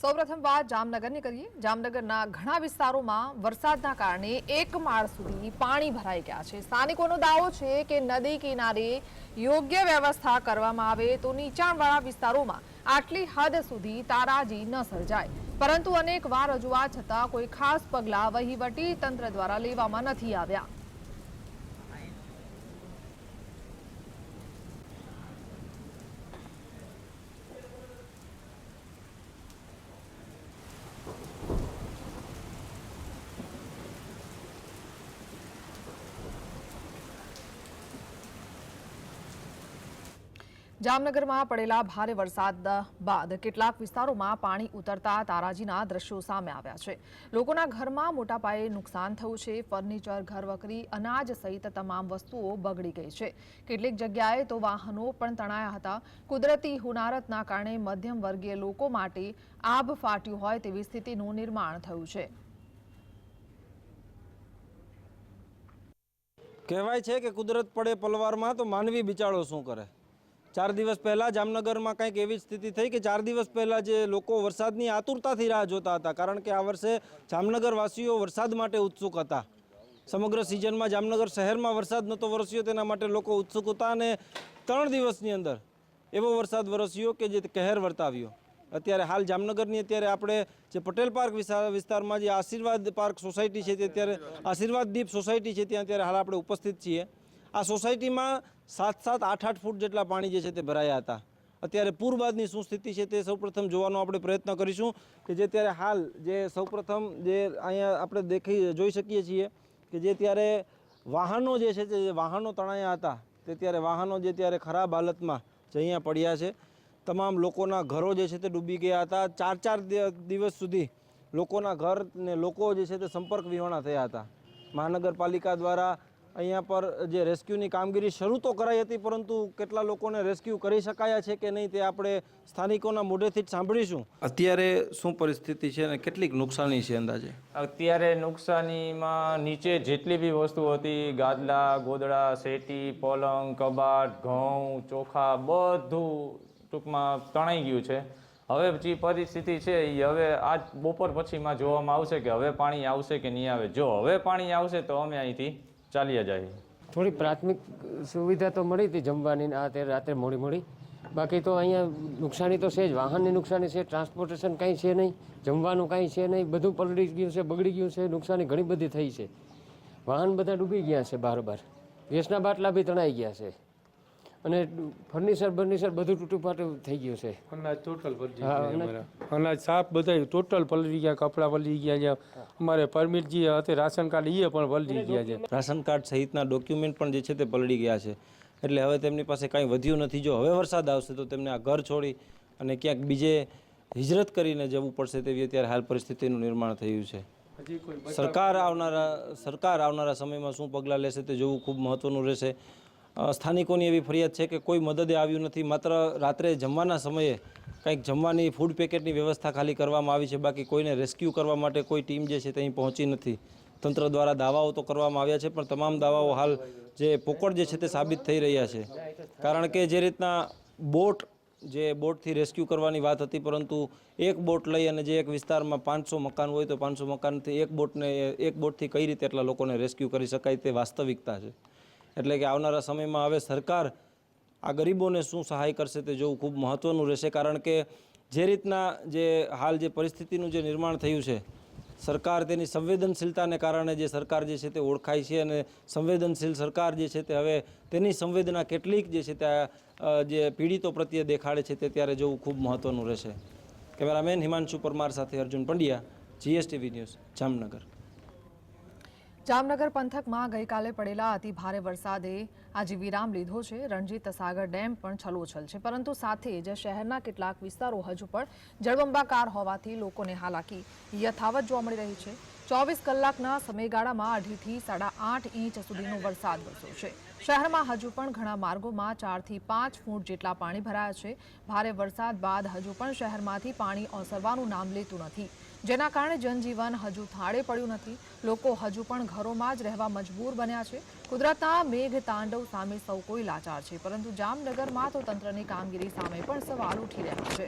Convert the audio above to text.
સૌપ્રથમ વાત જામનગરની કરીએ. જામનગરના ઘણા વિસ્તારોમાં વરસાદના કારણે એક માળ સુધી પાણી ભરાઈ ગયા છે. સ્થાનિકોનો દાવો છે કે નદી કિનારે યોગ્ય વ્યવસ્થા કરવામાં આવે તો નીચાણવાળા વિસ્તારોમાં આટલી હદ સુધી તારાજી ન સર્જાય. પરંતુ અનેક વાર રજૂઆત છતાં કોઈ ખાસ પગલાં વહીવટી તંત્ર દ્વારા લેવામાં નથી આવ્યા. જામનગરમાં પડેલા ભારે વરસાદ બાદ કેટલાક વિસ્તારોમાં પાણી ઉતરતા તારાજીના દ્રશ્યો સામે આવ્યા છે. લોકોના ઘરમાં મોટા પાયે નુકસાન થયું છે. ફર્નિચર ઘરવકરી અનાજ સહિત તમામ વસ્તુઓ બગડી ગઈ છે. કેટલીક જગ્યાએ તો વાહનો પણ તણાયા હતા. કુદરતી હુનારતના કારણે મધ્યમ વર્ગીય લોકો માટે આભ ફાટ્યું હોય તેવી સ્થિતિનું નિર્માણ થયું છે. કહેવાય છે કે કુદરત પડે પલવારમાં તો માનવી બિચારો શું કરે? ચાર દિવસ પહેલાં જામનગરમાં કંઈક એવી સ્થિતિ થઈ કે ચાર દિવસ પહેલાં જે લોકો વરસાદની આતુરતાથી રાહ જોતા હતા, કારણ કે આ વર્ષે જામનગરવાસીઓ વરસાદ માટે ઉત્સુક હતા. સમગ્ર સિઝનમાં જામનગર શહેરમાં વરસાદ નહોતો વરસ્યો, તેના માટે લોકો ઉત્સુક હતા અને ત્રણ દિવસની અંદર એવો વરસાદ વરસ્યો કે જે કહેર વર્તાવ્યો. અત્યારે હાલ જામનગરની અત્યારે આપણે જે પટેલ પાર્ક વિસ્તાર વિસ્તારમાં જે આશીર્વાદ પાર્ક સોસાયટી છે તે અત્યારે, આશીર્વાદ દીપ સોસાયટી છે ત્યાં અત્યારે હાલ આપણે ઉપસ્થિત છીએ. આ સોસાયટીમાં સાત સાત આઠ આઠ ફૂટ જેટલા પાણી જે છે તે ભરાયા હતા. અત્યારે પૂર બાદની શું સ્થિતિ છે તે સૌપ્રથમ જોવાનો આપણે પ્રયત્ન કરીશું કે જે ત્યારે હાલ જે સૌપ્રથમ જે અહીંયા આપણે દેખી જોઈ શકીએ છીએ કે જે ત્યારે વાહનો જે છે તે વાહનો તણાયા હતા તે ત્યારે વાહનો જે ત્યારે ખરાબ હાલતમાં જે અહીંયા પડ્યા છે. તમામ લોકોના ઘરો જે છે તે ડૂબી ગયા હતા. ચાર ચાર દિવસ સુધી લોકોના ઘર ને લોકો જે છે તે સંપર્ક વિહોણા થયા હતા. મહાનગરપાલિકા દ્વારા અહીંયા પર જે રેસ્ક્યુની કામગીરી શરૂ તો કરાઈ હતી પરંતુ કેટલા લોકોને રેસ્ક્યુ કરી શકાયા છે કે નહીં તે આપણે સ્થાનિકોના મોઢેથી જ સાંભળીશું. અત્યારે શું પરિસ્થિતિ છે અને કેટલીક નુકસાની છે અંદાજે? અત્યારે નુકસાનીમાં નીચે જેટલી બી વસ્તુ હતી ગાદલા ગોદડા શેટી પલંગ કબાટ ઘઉં ચોખા બધું ટૂંકમાં તણાઈ ગયું છે. હવે જે પરિસ્થિતિ છે એ હવે આજ બપોર પછીમાં જોવામાં આવશે કે હવે પાણી આવશે કે નહીં આવે. જો હવે પાણી આવશે તો અમે અહીંથી ચાલ્યા જાય. થોડી પ્રાથમિક સુવિધા તો મળી હતી જમવાની આ તે રાત્રે મોડી મોડી. બાકી તો અહીંયા નુકસાની તો છે જ. વાહનની નુકસાની છે ટ્રાન્સપોર્ટેશન કાંઈ છે નહીં, જમવાનું કાંઈ છે નહીં, બધું પલળી ગયું છે, બગડી ગયું છે, નુકસાની ઘણી બધી થઈ છે. વાહન બધા ડૂબી ગયા છે બારોબાર. ગેસના બાટલા બી તણાઈ ગયા છે. અને ફર્નિચર બર્નિચર બધું તૂટું ફાટું થઈ ગયું છે. અનાજ ટોટલ ગયા અનાજ- સાફ બધા ટોટલ પલળી ગયા કપડાં પલળી ગયા છે. અમારે પરમિટ જે હતી રાશન કાર્ડ એ પણ પલળી ગયા છે. રાશન કાર્ડ સહિતના ડોક્યુમેન્ટ પણ જે છે તે પલળી ગયા છે. એટલે હવે તેમની પાસે કાંઈ વધ્યું નથી. જો હવે વરસાદ આવશે તો તેમને આ ઘર છોડી અને ક્યાંક બીજે હિજરત કરીને જવું પડશે તેવી અત્યારે હાલ પરિસ્થિતિનું નિર્માણ થયું છે. સરકાર આવનારા સરકાર આવનારા સમયમાં શું પગલાં લેશે તે જોવું ખૂબ મહત્ત્વનું રહેશે. સ્થાનિકોની એવી ફરિયાદ છે કે કોઈ મદદે આવ્યું નથી. માત્ર રાત્રે જમવાના સમયે કંઈક જમવાની ફૂડ પેકેટની વ્યવસ્થા ખાલી કરવામાં આવી છે. બાકી કોઈને રેસ્ક્યુ કરવા માટે કોઈ ટીમ જે છે તે પહોંચી નથી. તંત્ર દ્વારા દાવાઓ તો કરવામાં આવ્યા છે, પણ તમામ દાવાઓ હાલ જે પોકળ જે છે તે સાબિત થઈ રહ્યા છે. કારણ કે જે રીતના બોટ જે બોટથી રેસ્ક્યુ કરવાની વાત હતી, પરંતુ એક બોટ લઈ અને જે એક વિસ્તારમાં પાંચસો મકાન હોય તો પાંચસો મકાનથી એક બોટને, એક બોટથી કઈ રીતે એટલા લોકોને રેસ્ક્યુ કરી શકાય તે વાસ્તવિકતા છે. એટલે કે આવનારા સમયમાં હવે સરકાર આ ગરીબોને શું સહાય કરશે તે જોવું ખૂબ મહત્ત્વનું રહેશે. કારણ કે જે રીતના જે હાલ જે પરિસ્થિતિનું જે નિર્માણ થયું છે, સરકાર તેની સંવેદનશીલતાને કારણે જે સરકાર જે છે તે ઓળખાય છે અને સંવેદનશીલ સરકાર જે છે તે હવે તેની સંવેદના કેટલીક જે છે તે જે પીડિતો પ્રત્યે દેખાડે છે તે ત્યારે જોવું ખૂબ મહત્ત્વનું રહેશે. કેમેરામેન હિમાંશુ પરમાર સાથે અર્જુન પંડ્યા, જીએસટીવી ન્યૂઝ જામનગર. જામનગર પંથકમાં ગઈકાલે પડેલા અતિ ભારે વરસાદે આજે વિરામ લીધો છે. રણજીત સાગર ડેમ પણ છલોછલ છે. પરંતુ સાથે જ શહેરના કેટલાક વિસ્તારો હજુ પણ જળબંબાકાર હોવાથી લોકોને હાલાકી યથાવત જોવા મળી રહી છે. ચોવીસ કલાકના સમયગાળામાં અઢીથી સાડા આઠ ઇંચ સુધીનો વરસાદ વરસ્યો છે. શહેરમાં હજુ પણ ઘણા માર્ગોમાં ચારથી પાંચ ફૂટ જેટલા પાણી ભરાયા છે. ભારે વરસાદ બાદ હજુ પણ શહેરમાંથી પાણી ઓસરવાનું નામ લેતું નથી. જેના કારણે જનજીવન હજુ થાળે પડ્યું નથી. લોકો હજુ પણ ઘરોમાં જ રહેવા મજબૂર બન્યા છે. કુદરતના મેઘ તાંડવ સામે સૌ કોઈ લાચાર છે, પરંતુ જામનગરમાં તો તંત્રની કામગીરી સામે પણ સવાલ ઉઠી રહ્યા છે.